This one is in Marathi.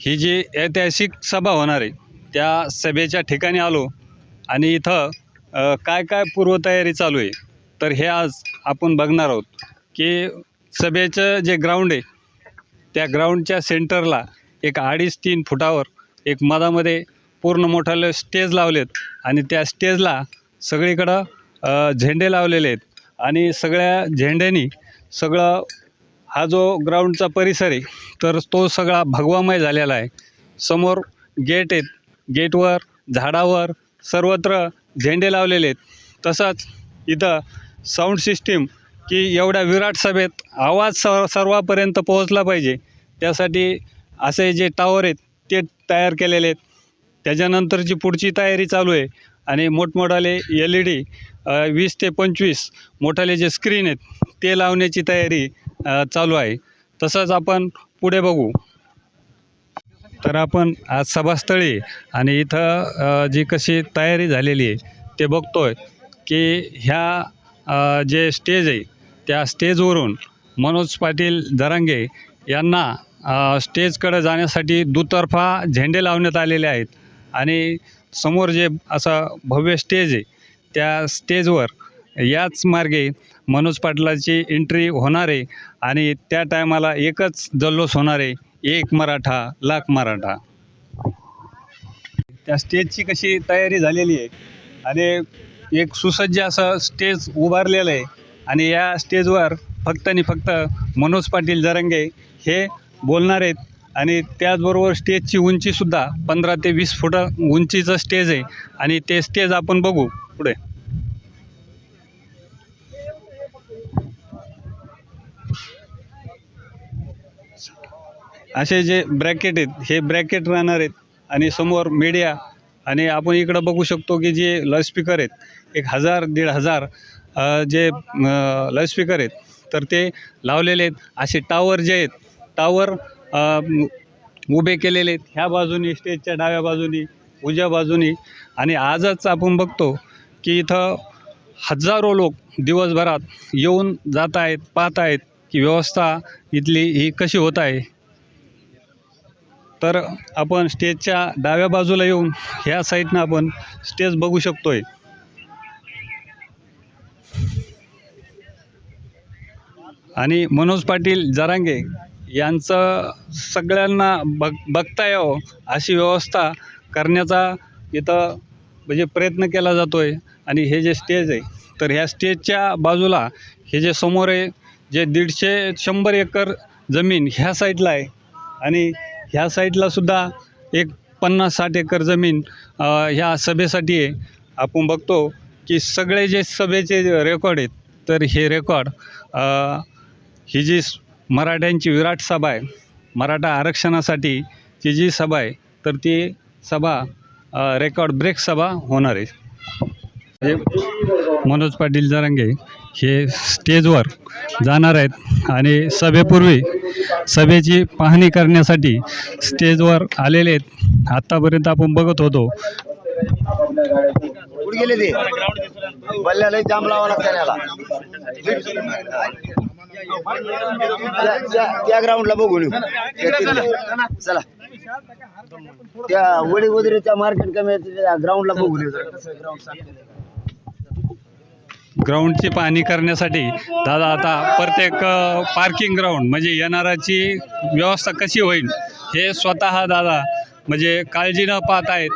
ही जी ऐतिहासिक सभा होणार आहे त्या सभेच्या ठिकाणी आलो आणि इथं काय काय पूर्वतयारी चालू आहे तर हे आज आपण बघणार आहोत की सभेचं जे ग्राउंड आहे त्या ग्राउंडच्या सेंटरला एक अडीच तीन फुटावर एक मधामध्ये पूर्ण मोठाले स्टेज लावलेत आणि त्या स्टेजला सगळीकडं झेंडे लावलेले आहेत आणि सगळ्या झेंड्यांनी सगळं हा जो ग्राउंडचा परिसर आहे तर तो सगळा भगवामय झालेला आहे. समोर गेट आहेत. गेटवर झाडावर सर्वत्र झेंडे लावलेले आहेत. तसंच इथं साऊंड सिस्टीम की एवढ्या विराट सभेत आवाज सर्व सर्वापर्यंत पोहोचला पाहिजे. त्यासाठी असे जे टावर आहेत ते तयार केलेले आहेत. त्याच्यानंतरची पुढची तयारी चालू आहे. आणि मोठमोठाले एल ई डी वीस ते पंचवीस मोठाले जे स्क्रीन आहेत ते लावण्याची तयारी चालू आहे. तसंच आपण पुढे बघू. तर आपण आज सभास्थळी आणि इथं जी कशी तयारी झालेली आहे ते बघतो आहे की ह्या जे स्टेज आहे त्या स्टेजवरून मनोज पाटील जरांगे यांना स्टेजकडे जाण्यासाठी दुतर्फा झेंडे लावण्यात आलेले आहेत. आणि समोर जे असं भव्य स्टेज आहे त्या स्टेजवर याच मार्गे मनोज पाटलाची एंट्री होणार आहे आणि त्या टायमाला एकच जल्लोष होणार आहे एक मराठा लाख मराठा. त्या स्टेजची कशी तयारी झालेली आहे आणि एक सुसज्ज असं स्टेज उभारलेलं आहे आणि या स्टेजवर फक्त आणि फक्त मनोज पाटील जरंगे हे बोलणार आहेत आणि त्याचबरोबर स्टेजची उंचीसुद्धा पंधरा ते वीस फुट उंचीचं स्टेज आहे आणि ते स्टेज आपण बघू पुढे. असे जे ब्रॅकेट आहेत हे ब्रॅकेट राहणार आहेत आणि समोर मीडिया आणि आपण इकडं बघू शकतो की जे लाऊडस्पीकर आहेत एक हजार दीड हजार जे लाऊडस्पीकर आहेत तर ते लावलेले आहेत. असे टावर जे आहेत टावर उभे केलेले आहेत. ह्या बाजूनी स्टेजच्या डाव्या बाजूनी उजव्या बाजूनी आणि आजच आपण बघतो की इथं हजारो लोक दिवसभरात येऊन जात आहेत पाहत आहेत की व्यवस्था इथली ही कशी होत आहे. तर आपण स्टेजच्या डाव्या बाजूला येऊन ह्या साईडनं आपण स्टेज बघू शकतो आहे आणि मनोज पाटील जरांगे यांचं सगळ्यांना बघ बघता यावं हो, अशी व्यवस्था करण्याचा इथं म्हणजे प्रयत्न केला जातो आहे आणि हे जे स्टेज आहे तर ह्या स्टेजच्या बाजूला हे जे समोर आहे जे दीडशे शंभर एकर जमीन ह्या साईडला आहे. आणि ह्या साईडला सुद्धा एक पन्नास साठ एकर जमीन ह्या सभेसाठी आहे. आपण बघतो की सगळे जे सभेचे रेकॉर्ड आहेत तर हे रेकॉर्ड ही जी मराठ्यांची विराट सभा आहे मराठा आरक्षणासाठी ती जी सभा आहे तर ती सभा रेकॉर्ड ब्रेक सभा होणार आहे. हे मनोज पाटील जरांगे हे स्टेजवर जाणार आहेत आणि सभेपूर्वी सभेची पाहणी करण्यासाठी स्टेजवर आलेले आहेत. आत्तापर्यंत आपण बघत होतो. गेले ते? बल्ल्याला जाम लावा लागतं त्याला त्या- त्या- त्या ग्राउंडला बघून त्या. चला. त्या वडी वगैरेच्या मार्केट कमी ग्राउंडला बघून ग्राउंडची पाहणी करण्यासाठी दादा आता प्रत्येक पार्किंग ग्राउंड म्हणजे येणाराची व्यवस्था कशी होईल हे स्वतः दादा म्हणजे काळजी न पाहत आहेत